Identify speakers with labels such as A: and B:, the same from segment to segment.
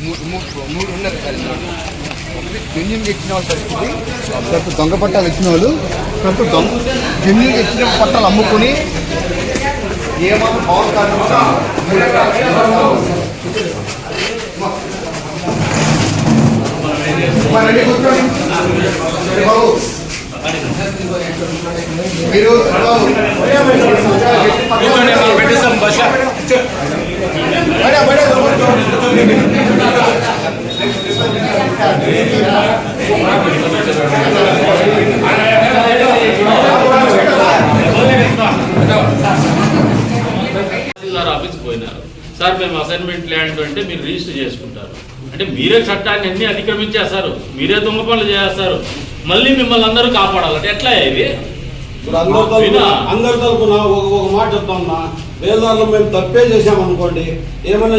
A: మూడు మూడు- మూడు ఇచ్చిన వాళ్ళు దొంగ పట్టాలు ఇచ్చిన వాళ్ళు తర్వాత దొంగ జెన్యున్గా ఇచ్చిన పట్టాలు అమ్ముకుని ఏమాత్రం పవన్ మీరు
B: ఆఫీస్కి పోయినారు. సార్ మేము అసైన్మెంట్ ల్యాండ్ అంటే మీరు రిజిస్టర్ చేసుకుంటారు. అంటే మీరే చట్టాన్ని అన్ని అతిక్రమించేస్తారు మీరే దొంగ పనులు చేస్తారు. మళ్ళీ మిమ్మల్ని అందరూ కాపాడాలంటే ఎట్లా ఇది?
C: ఇప్పుడు అందరి తరపున? అందరి తరపున ఒక ఒక మాట చెప్తామన్నా వేదాల్లో మేము తప్పే చేసామనుకోండి ఏమైనా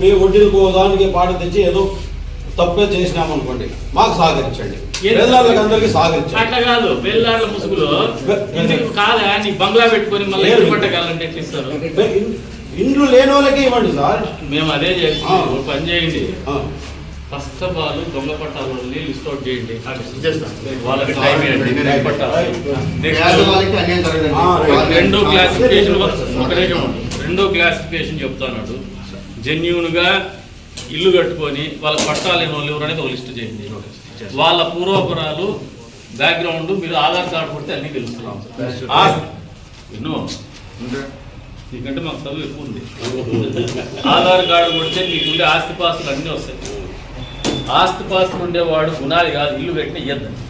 C: మీ వడ్డీలకు దానికి పాట తెచ్చి ఏదో తప్పే చేసినామనుకోండి మాకు సహకరించండి.
B: ఏం
C: వేదాలకు అందరికీ సహకరించండి.
B: అట్లా కాదు ముసుగులో ఇంటికి కాదా? నీ బంగ్లా పెట్టుకొని మళ్ళీ పట్టగలంటే
C: ఇండ్లు లేని వాళ్ళకే ఇవ్వండి సార్.
B: మేము అదే. చేస్తాం పని చేయండి. ఫస్ట్ ఆఫ్ ఆల్ దొంగ పట్టాలు. లిస్ట్ అవుట్ చేయండి వాళ్ళకి టైం ఇవ్వండి పట్టాలు. రెండో క్లాసిఫికేషన్ ఒకటే. రెండో క్లాసిఫికేషన్ చెప్తాడు జెన్యున్గా ఇల్లు కట్టుకొని వాళ్ళ పట్టాలు వాళ్ళు ఎవరైనా ఒక లిస్ట్ చేయండి. వాళ్ళ పూర్వపురాలు బ్యాక్గ్రౌండ్ మీరు ఆధార్ కార్డు కొడితే అన్ని తెలుస్తున్నాం. ఎన్నో? నీకంటే మాకు చదువు ఎక్కువ ఉంది. ఆధార్ కార్డు కొడితే మీకుండే ఆస్తిపాస్తులు అన్నీ వస్తాయి. ఆస్తిపాస్తులు ఉండేవాడు గుణాలు కాదు ఇల్లు కట్టిన ఇయ్యద్దండి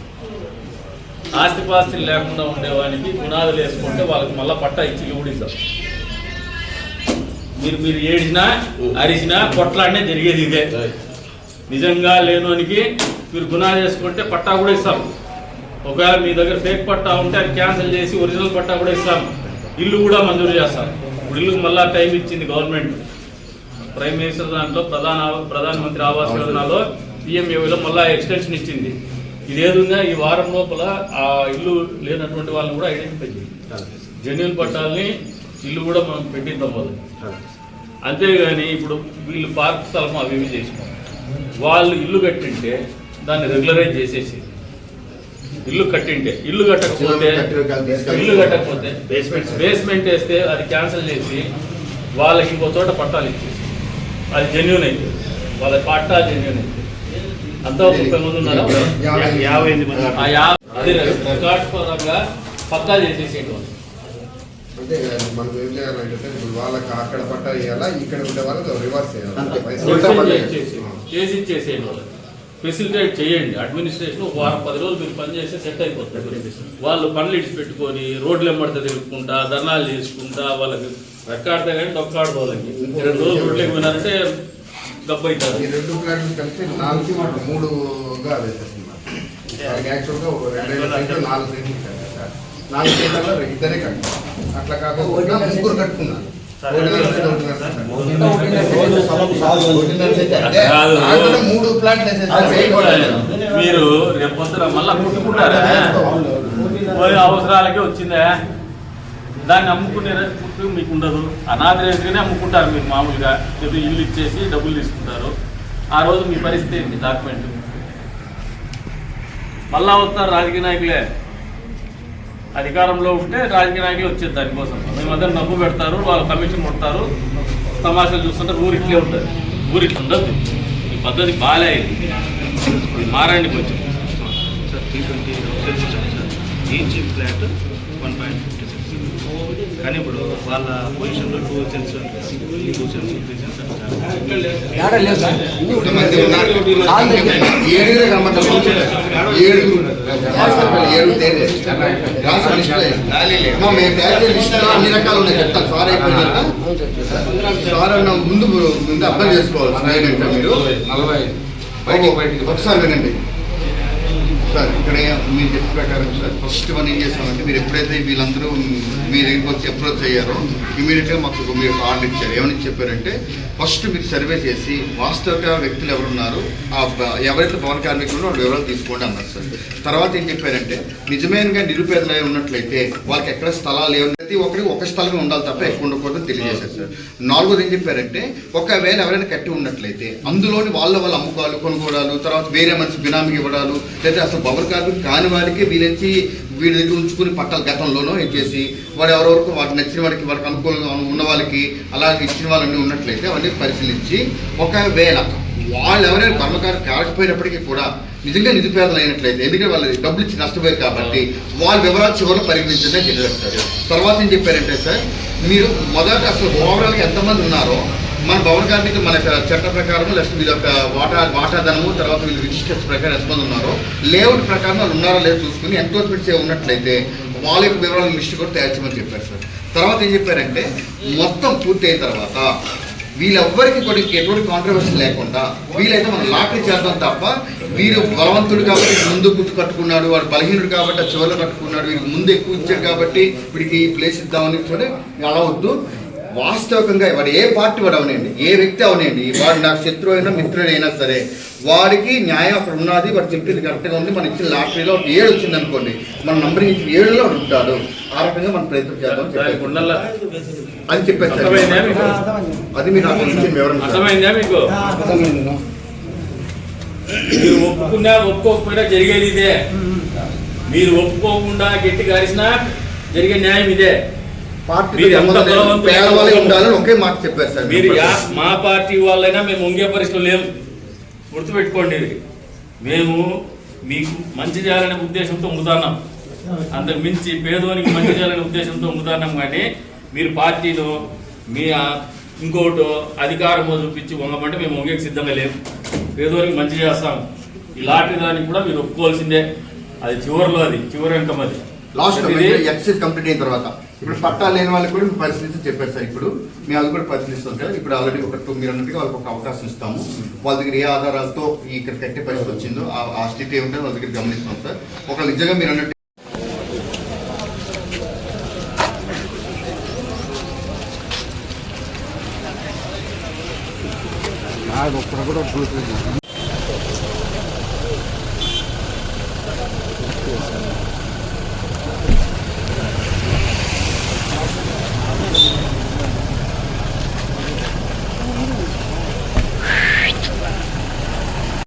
B: ఆస్తిపాస్తులు లేకుండా ఉండేవానికి గుణాలు వేసుకుంటే వాళ్ళకి మళ్ళీ పట్టా ఇచ్చి ఇల్లు కూడా ఇద్దాం మీరు మీరు ఏడిచినా అరిచినా కొట్లాడినే జరిగేది ఇదే. నిజంగా లేనోనికి మీరు గుణాలు వేసుకుంటే పట్టా కూడా ఇస్తాం ఒకవేళ మీ దగ్గర ఫేక్ పట్టా ఉంటే అది క్యాన్సిల్ చేసి ఒరిజినల్ పట్టా కూడా ఇస్తాం ఇల్లు కూడా మంజూరు చేస్తాం ఇప్పుడు ఇల్లు మళ్ళా టైం ఇచ్చింది గవర్నమెంట్ ప్రైమ్ మినిస్టర్ దాంట్లో ప్రధాన ప్రధానమంత్రి ఆవాస్ యోజనలో పిఎంఏలో మళ్ళా ఎక్స్టెన్షన్ ఇచ్చింది. ఇదేదుందా ఈ వారం లోపల ఆ ఇల్లు లేనటువంటి వాళ్ళని కూడా ఐడెంటిఫై చేయండి జెన్యున్ పట్టాలని ఇల్లు కూడా మనం పెట్టిద్దాం వాళ్ళు. అంతేగాని ఇప్పుడు వీళ్ళు పార్క్ స్థలం అవి ఇవి చేసినాం. వాళ్ళు ఇల్లు కట్టింటే దాన్ని రెగ్యులరైజ్ చేసేసి ఇల్లు కట్టింటే ఇల్లు కట్టకపోతే ఇల్లు కట్టకపోతే బేస్మెంట్ వేస్తే. అది క్యాన్సిల్ చేసి వాళ్ళకి ఇంకో చోట పట్టాలు ఇచ్చేసి. అది జెన్యున్ అయితే వాళ్ళ పట్టా జెన్యున్ అయితే. అంతా ముప్పై మంది ఉన్నారా?
A: యాభై.
B: ఆ యా- అది రికార్డ్ పరంగా పక్కా చేసేసేటువంటి
D: అంటే మనం ఏం చేయాలంటే ఇప్పుడు వాళ్ళకి అక్కడ పట్ట వేయాలా ఇక్కడ ఉండే వాళ్ళకి రివర్స్. చేయాలి?
B: చేసి వాళ్ళకి. ఫెసిలిటేట్ చేయండి. అడ్మినిస్ట్రేషన్ ఒక వారం పది రోజులు మీరు పని చేస్తే సెట్ అయిపోతుంది. వాళ్ళు పనులు ఇడిచి పెట్టుకొని రోడ్లు ఎంబడితే తిరుగుకుంటా ధర్నాలు చేసుకుంటా వాళ్ళకి రెక్కాడితే కానీ డొక్కాడదు వాళ్ళకి. రెండు రోజులు రోడ్లకి పోయినారంటే అవుతారు
D: ఈ రెండు ప్లాట్లు కలిసి నాలుగు మూడుగా వేసేస్తున్నారు. యాక్చువల్గా రెండు రెండు సైట్లు నాలుగు సైట్లు కట్టారు నాలుగు సైట్లలో ఇద్దరే కట్టారు అట్లా కాకుండా ముగ్గురు కట్టుకున్నారు. మూడు ప్లాట్లు
B: మీరు రేపు పొద్దున మళ్ళా పుట్టుకుంటారా పోయి అవసరాలకే వచ్చిందా? దాన్ని అమ్ముకునే పుట్టు మీకు ఉండదు. అనాథరేసుగానే అమ్ముకుంటారు మీరు మామూలుగా. ఏదో ఇల్లు ఇచ్చేసి డబ్బులు తీసుకుంటారు. ఆ రోజు మీ పరిస్థితి ఏంటి? డాక్యుమెంట్. మళ్ళా వస్తారు రాజకీయ నాయకులే. అధికారంలో ఉంటే రాజకీయ నాయకులు వచ్చేది దానికోసం. మేమందరం నవ్వు పెడతారు వాళ్ళు కమిషన్ కొడతారు. తమాషాలు చూస్తుంటే ఊరిట్లే ఉంటుంది. ఊరికి ఉండదు. ఈ పద్ధతి బాగాలే ఇది. మారండి కొంచెం.
E: Sir T twenty flat one point కానీ ఇప్పుడు వాళ్ళ పొజిషన్లో two cents two cents three cents
D: అన్ని రకాలు ఉన్నాయి. చెప్తాను సార్ సార్ అన్న ముందు ముందు అర్థం చేసుకోవాలి. ఒకసారి వినండి. సార్ ఇక్కడ మీరు చెప్పిన ప్రకారం సార్ ఫస్ట్ వన్ ఏం చేస్తామంటే మీరు ఎప్పుడైతే వీళ్ళందరూ మీ దగ్గరికి వచ్చి అప్రోచ్ అయ్యారో ఇమీడియట్గా మాకు మీరు ఆర్డర్ ఇచ్చారు. ఏమని చెప్పారంటే ఫస్ట్ మీరు సర్వే చేసి వాస్తవిక వ్యక్తులు ఎవరున్నారు ఆ ఎవరైతే భవన కార్మికులు వాళ్ళు వివరాలు తీసుకోండి అన్నారు సార్. తర్వాత ఏం చెప్పారంటే నిజమేనగా నిరుపేదలై ఉన్నట్లయితే వాళ్ళకి ఎక్కడ స్థలాలు లేవు ప్రతి ఒక్కరికి ఒక స్థలమే ఉండాలి తప్ప ఎక్కువ ఉండకూడదు తెలియజేశారు సార్. నాలుగోది ఏం చెప్పారంటే ఒకవేళ ఎవరైనా కట్టి ఉన్నట్లయితే అందులోని వాళ్ళ వాళ్ళ అమ్ముకోవాలి కొనుగోడాలు తర్వాత వేరే మనిషి బినామీకి ఇవ్వడాలు లేదా అసలు భవన కార్మికులు కాని వారికి వీళ్ళంచి వీడి దగ్గర ఉంచుకుని పట్టాలు గతంలోనో ఇచ్చేసి వాడు ఎవరెవరికి వాటి నచ్చిన వాడికి వాడికి అనుకూలంగా ఉన్న వాళ్ళకి అలాగే ఇచ్చిన వాళ్ళని ఉన్నట్లయితే అవన్నీ పరిశీలించి ఒకవేళ వాళ్ళు ఎవరైనా కర్మకారు కాకపోయినప్పటికీ కూడా నిజంగా నిరుపేదలు అయినట్లయితే ఎందుకంటే వాళ్ళు డబ్బులు ఇచ్చి నష్టపోయారు కాబట్టి వాళ్ళ వివరాలు చివరిలో పరిగణించడే తెలియదు తర్వాత ఏం చెప్పారంటే సార్ మీరు మొదట అసలు ఓవరాల్గా ఎంతమంది ఉన్నారో మన భవన కార్మికులు మన చట్ట ప్రకారం లేకపోతే వీళ్ళ యొక్క వాటా వాటాధనము తర్వాత వీళ్ళు రిజిస్టర్స్ ప్రకారం ఎంతమంది ఉన్నారో లేఅవుట్ ప్రకారం వాళ్ళు ఉన్నారో లేదో చూసుకుని ఎంక్రోచ్మెంట్స్ ఏ ఉన్నట్లయితే వాళ్ళ యొక్క వివరాల లిస్ట్ కూడా తయారు చేయమని చెప్పారు సార్. తర్వాత ఏం చెప్పారంటే మొత్తం పూర్తి అయిన తర్వాత వీళ్ళెవ్వరికి కూడా ఎటువంటి కాంట్రవర్సీ లేకుండా వీలైతే మనం లాటరీ చేద్దాం తప్ప వీరు బలవంతుడు కాబట్టి ముందు గుర్తు కట్టుకున్నాడు వాడు బలహీనుడు కాబట్టి చివరిలో కట్టుకున్నాడు వీరికి ముందు ఎక్కువ ఇచ్చాడు కాబట్టి వీడికి ఈ ప్లేస్ ఇద్దామని సరే అలా వద్దు. వాస్తవికంగా వాడు ఏ పార్టీ వాడు అవనండి ఏ వ్యక్తి అవనండి. వాడు నాకు శత్రువు అయినా మిత్రుడైనా సరే వాడికి న్యాయం అక్కడ ఉన్నది వాడు చెప్పింది కరెక్ట్గా ఉంది. మన ఇచ్చిన లాటరీలో ఒక ఏడు వచ్చింది అనుకోండి మన నంబర్ ఇచ్చిన ఏడులో ఉంటాడు. ఆ రకంగా మనం ప్రయత్నం చేద్దాం అని.
B: ఉండాల
D: అది మీరు నాకు ఇచ్చిన వివరణ
B: మీరు ఒప్పుకున్నా ఒప్పుకోకపోయినా జరిగేది ఇదే. మీరు ఒప్పుకోకుండా గట్టి కారిసినా జరిగే న్యాయం ఇదే.
D: పేదవాళ్ళే ఉండాలని ఒకే మాట చెప్పారు సార్
B: మీరు మా పార్టీ వాళ్ళైనా మేము ఉంగే పరిస్థితులు లేము గుర్తుపెట్టుకోండి ఇది. మేము మీకు మంచి చేయాలనే ఉద్దేశంతో ఉంగుతున్నాం. అంతకు మించి పేదోనికి మంచి చేయాలనే ఉద్దేశంతో ఉంగుతున్నాం కానీ మీరు పార్టీలో మీ ఇంకోటో అధికారమో చూపించి వంగమంటే మేము వంగేకి సిద్ధంగా లేము పేదోనికి మంచి చేస్తాం. ఈ లాటరీ దానికి కూడా మీరు ఒప్పుకోవాల్సిందే. అది చివరిలో అది చివరి అంకం అది.
D: లాస్ట్ కంప్లీట్ అయిన తర్వాత. ఇప్పుడు పట్టాలు లేని వాళ్ళకి కూడా పరిశీలించి చెప్పారు సార్. ఇప్పుడు మేము అది కూడా పరిశీలిస్తాం సార్ ఇప్పుడు ఆల్రెడీ ఒక టూ మీరు అన్నట్టుగా వాళ్ళకి ఒక అవకాశం ఇస్తాము. వాళ్ళ దగ్గర ఏ ఆధారాలతో ఇక్కడ కట్టే పరిస్థితి వచ్చిందో ఆ- స్థితి ఏమిటో వాళ్ళ దగ్గర గమనిస్తాం సార్. ఒక నిజంగా మీరు అన్నట్టు
A: నాకు ఒక్కడ కూడా